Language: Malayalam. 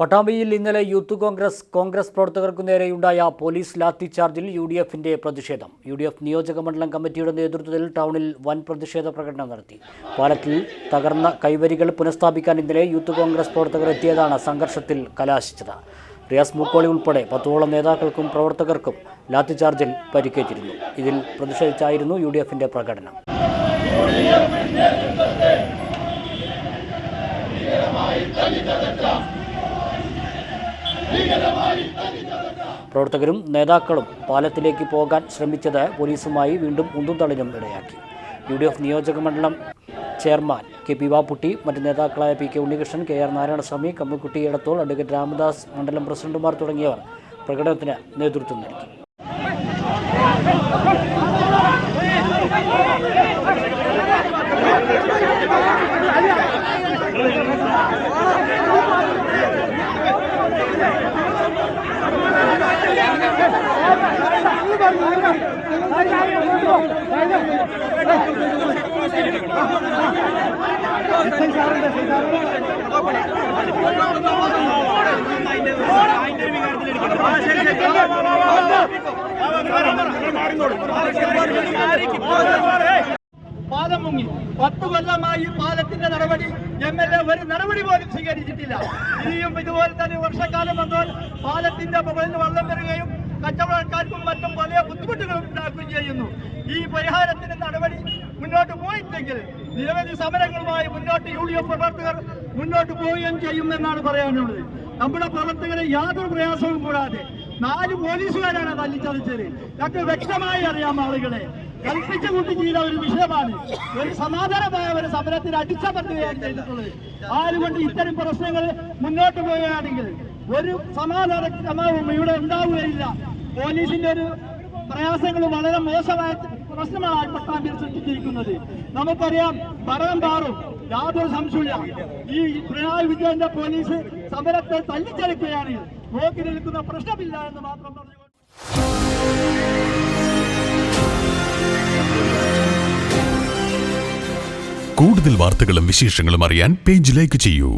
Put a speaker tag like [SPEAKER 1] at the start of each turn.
[SPEAKER 1] പട്ടാമ്പിയിൽ ഇന്നലെ യൂത്ത് കോൺഗ്രസ് കോൺഗ്രസ് പ്രവർത്തകർക്കു നേരെയുണ്ടായ പോലീസ് ലാത്തിചാർജിൽ യു ഡി എഫിന്റെ പ്രതിഷേധം. യു ഡി എഫ് നിയോജക മണ്ഡലം കമ്മിറ്റിയുടെ നേതൃത്വത്തിൽ ടൗണിൽ വൻ പ്രതിഷേധ പ്രകടനം നടത്തി. പാലത്തിൽ തകർന്ന കൈവരികൾ പുനഃസ്ഥാപിക്കാൻ ഇന്നലെ യൂത്ത് കോൺഗ്രസ് പ്രവർത്തകർ എത്തിയതാണ് സംഘർഷത്തിൽ കലാശിച്ചത്. റിയാസ് മുക്കോളി ഉൾപ്പെടെ പത്തോളം നേതാക്കൾക്കും പ്രവർത്തകർക്കും ലാത്തിചാർജിൽ പരിക്കേറ്റിരുന്നു. ഇതിൽ പ്രതിഷേധിച്ചായിരുന്നു യു ഡി പ്രകടനം പ്രവർത്തകരും നേതാക്കളും പാലത്തിലേക്ക് പോകാൻ ശ്രമിച്ചത് പോലീസുമായി വീണ്ടും ഉന്തും ഇടയാക്കി. യു ഡി എഫ് നിയോജക മണ്ഡലം ചെയർമാൻ കെ പി വാപ്പുട്ടി മറ്റ് നേതാക്കളായ P K Unnikrishnan K R Narayanaswamy Kammikutty Edathol advocate Ramadas മണ്ഡലം പ്രസിഡന്റുമാർ തുടങ്ങിയവർ പ്രകടനത്തിന് നേതൃത്വം നൽകി.
[SPEAKER 2] പാലം മുങ്ങി. പത്ത് കൊല്ലമായി പാലത്തിന്റെ നടപടി എം എൽ എ ഒരു നടപടി പോലും സ്വീകരിച്ചിട്ടില്ല. ഇനിയും ഇതുപോലെ തന്നെ വർഷക്കാലം വന്നാൽ പാലത്തിന്റെ മുകളിൽ വള്ളം വരികയും കച്ചവടക്കാർക്കും മറ്റും വലിയ ബുദ്ധിമുട്ടുകളും ഉണ്ടാക്കുകയും ചെയ്യുന്നു. ഈ പരിഹാരത്തിന് നടപടി മുന്നോട്ട് പോയിട്ടെങ്കിൽ നിരവധി സമരങ്ങളുമായി മുന്നോട്ട് യു ഡി എഫ് പ്രവർത്തകർ മുന്നോട്ട് പോവുകയും ചെയ്യുമെന്നാണ് പറയാനുള്ളത്. നമ്മുടെ പ്രവർത്തകരെ യാതൊരു പ്രയാസവും കൂടാതെ നാല് പോലീസുകാരാണ് തല്ലിച്ചതച്ചത്. ഞങ്ങൾക്ക് വ്യക്തമായി അറിയാം ആളുകളെ. കൽപ്പിച്ചു കൂട്ടി ചെയ്ത ഒരു വിഷയമാണ്. ഒരു സമാധാനമായ ഒരു സമരത്തിന് അടിച്ചമർത്തുകയാണ് ചെയ്തിട്ടുള്ളത്. ആരുകൊണ്ട് ഇത്തരം പ്രശ്നങ്ങൾ മുന്നോട്ട് പോവുകയാണെങ്കിൽ ഒരു സമാധാന ക്രമവും ഇവിടെ ഉണ്ടാവുകയില്ല. പോലീസിന്റെ ഒരു പ്രയാസങ്ങൾ വളരെ മോശമായ പ്രശ്നമാണ് പട്ടാമ്പിയിൽ സൃഷ്ടിച്ചിരിക്കുന്നത്. നമുക്കറിയാം ഭരണം പാറും യാതൊരു സംശയമില്ല ഈ പിണറായി വിജയന്റെ പോലീസ് സമരത്തെ തല്ലിച്ചെടുക്കുകയാണ്. നോക്കി നിൽക്കുന്ന പ്രശ്നമില്ല എന്ന് മാത്രം പറഞ്ഞു
[SPEAKER 3] കൂടുതൽ വാർത്തകളും വിശേഷങ്ങളും അറിയാൻ പേജ് ലൈക്ക് ചെയ്യൂ.